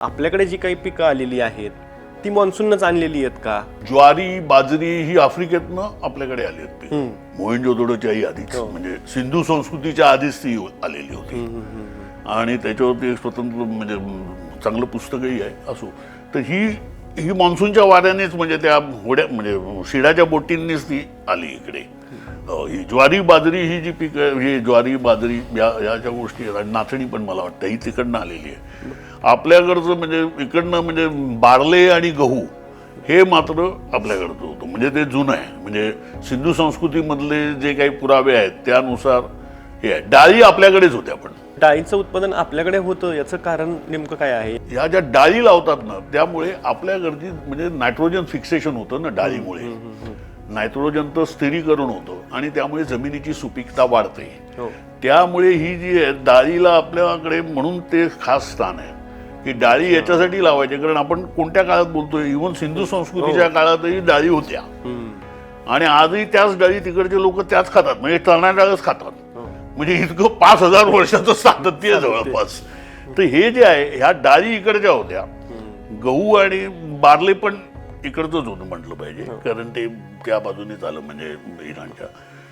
आपल्याकडे जी काही पिकं आलेली आहेत ती मान्सूनच आणलेली आहेत का ज्वारी बाजरी ही आफ्रिकेतनं आपल्याकडे आली. हम्म. मोहेंजोदडोच्याही आधीच हो. म्हणजे सिंधू संस्कृतीच्या आधीच ती आलेली होती आणि त्याच्यावरती एक स्वतंत्र म्हणजे चांगलं पुस्तकही आहे असो तर ही ही मान्सूनच्या वाऱ्यानेच म्हणजे त्या होड्या म्हणजे शिडाच्या बोटींनीच ती आली इकडे ज्वारी बाजरी ही जी पिकं ही ज्वारी बाजरी या या ज्या गोष्टी आहेत. आणि नाचणी पण मला वाटतं ही तिकडनं आलेली आहे. आपल्याकडचं म्हणजे इकडनं म्हणजे बारले आणि गहू हे मात्र आपल्याकडचं होतं. म्हणजे ते जुनं आहे. म्हणजे सिंधू संस्कृतीमधले जे काही पुरावे आहेत त्यानुसार हे आहे. डाळी आपल्याकडेच होत्या पण. डाळीचं उत्पादन आपल्याकडे होतं याचं कारण नेमकं काय आहे? या ज्या डाळी लावतात ना त्यामुळे आपल्या गरजी म्हणजे नायट्रोजन फिक्सेशन होतं ना डाळीमुळे. नायट्रोजनचं स्थिरीकरण होतं आणि त्यामुळे जमिनीची सुपीकता वाढते. हो. त्यामुळे ही जी आहे डाळीला आपल्याकडे म्हणून ते खास स्थान आहे. की डाळी याच्यासाठी लावायचे कारण आपण कोणत्या काळात बोलतोय? इव्हन सिंधू संस्कृतीच्या काळातही डाळी होत्या. आणि आजही त्याच डाळी तिकडचे लोक त्याच खातात म्हणजे चणा डाळच खातात. हो. म्हणजे इतकं पाच हजार वर्षाचं सातत्य आहे जवळपास. तर हे जे आहे ह्या डाळी इकडच्या होत्या. गहू आणि बार्ले पण इकडचंच होतं म्हटलं पाहिजे. कारण ते त्या बाजूने झालं म्हणजे इराणच्या.